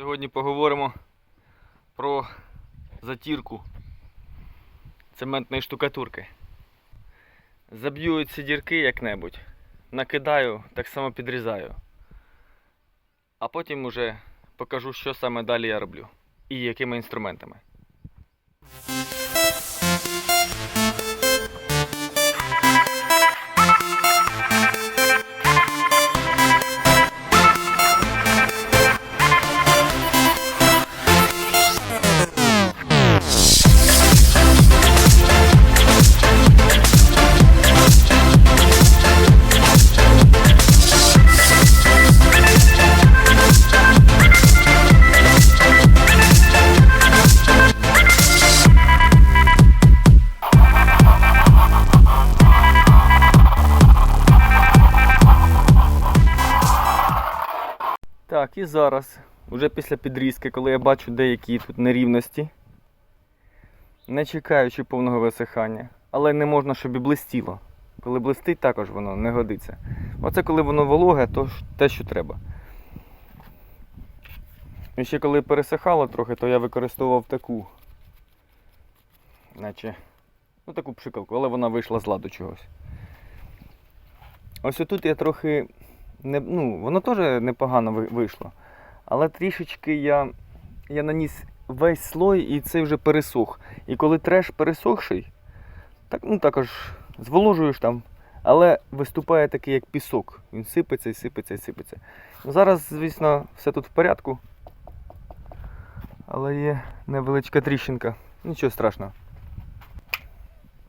Сьогодні поговоримо про затірку цементної штукатурки. Заб'ю ці дірки як-небудь, накидаю, так само підрізаю. А потім уже покажу, що саме далі я роблю і якими інструментами. І зараз, уже після підрізки, коли я бачу деякі тут нерівності, не чекаючи повного висихання, але не можна, щоб і блистіло. Коли блистить, також воно не годиться. Оце коли воно вологе, то те, що треба. І ще коли пересихало трохи, то я використовував таку, наче, ну таку пшикалку, але вона вийшла з ладу чогось. Ось отут я трохи не, ну, воно теж непогано вийшло. Але трішечки я, я наніс весь слой і цей вже пересох. І коли треш пересохший, так, ну також зволожуєш там, але виступає такий як пісок. Він сипеться і сипеться і сипеться. Ну, Зараз, звісно, все тут в порядку. Але є невеличка тріщинка. Нічого страшного.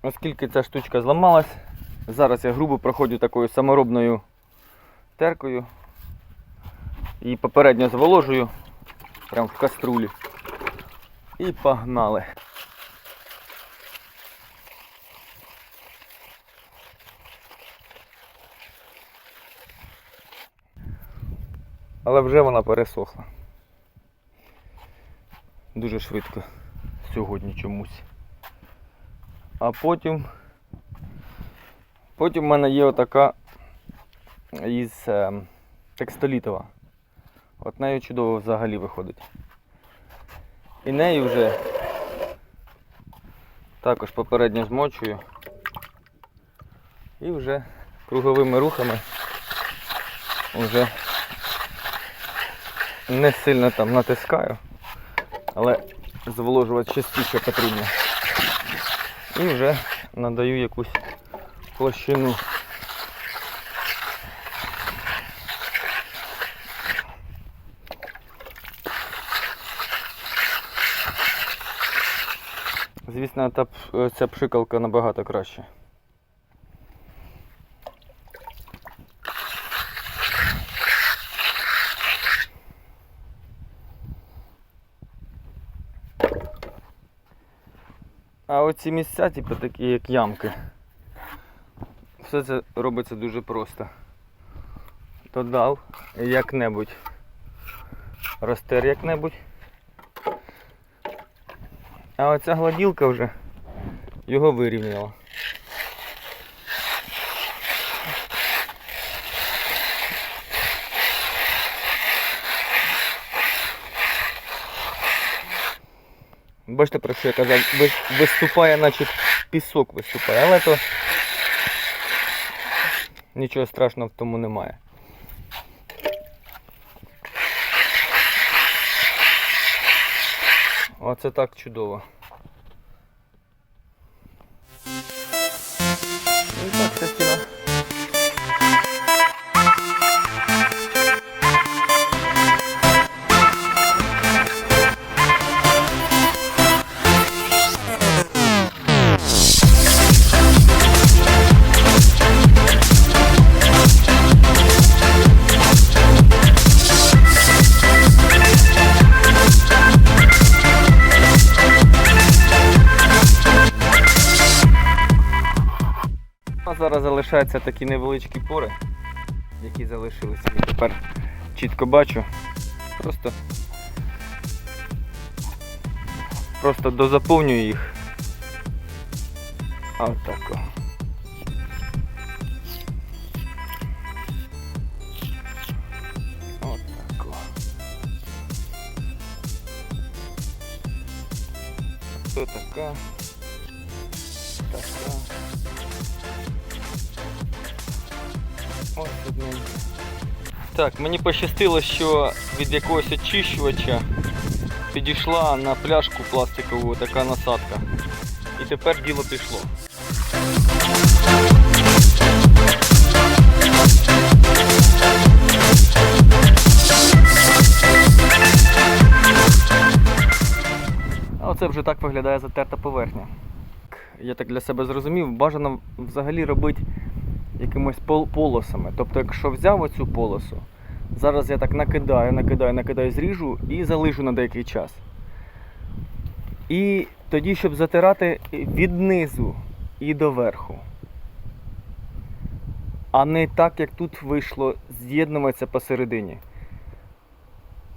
Оскільки ця штучка зламалась, зараз я грубо проходжу такою саморобною теркою і попередньо зволожую прямо в каструлі. І погнали. Але вже вона пересохла. Дуже швидко сьогодні чомусь. А потім. Потім в мене є отака із е, текстолітова. От нею чудово взагалі виходить. І нею вже також попередньо змочую. І вже круговими рухами вже не сильно там натискаю, але зволожувати частіше потрібно. І вже надаю якусь площину. Звісно, та, ця пшикалка набагато краще. А оці місця, типу такі як ямки. Все це робиться дуже просто. Додав як-небудь. Розтер як-небудь. А оця гладілка вже його вирівняла. Бачите, про що я казав, виступає, наче пісок виступає, але то нічого страшного в тому немає. Оце так чудово. зараз залишаються такі невеличкі пори, які залишилися. Я тепер чітко бачу. Просто просто дозаповнюю їх. Отак. Отака. Так, мені пощастило, що від якогось очищувача підійшла на пляшку пластикову така насадка. І тепер діло пішло. Оце вже так виглядає затерта поверхня. Я так для себе зрозумів, бажано взагалі робити якимось пол- полосами. Тобто, якщо взяв оцю полосу, зараз я так накидаю, накидаю, накидаю, зріжу і залишу на деякий час. І тоді, щоб затирати від низу і до верху. А не так, як тут вийшло, з'єднуватися посередині.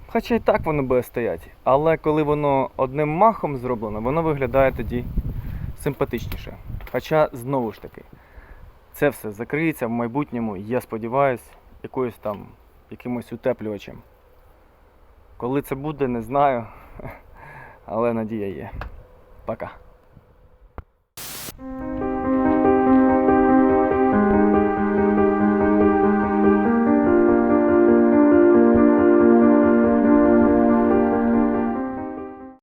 Хоча і так воно буде стояти. Але коли воно одним махом зроблено, воно виглядає тоді симпатичніше. Хоча, знову ж таки, це все закриється в майбутньому, я сподіваюся, якоюсь там якимось утеплювачем. Коли це буде, не знаю. Але надія є. Пока.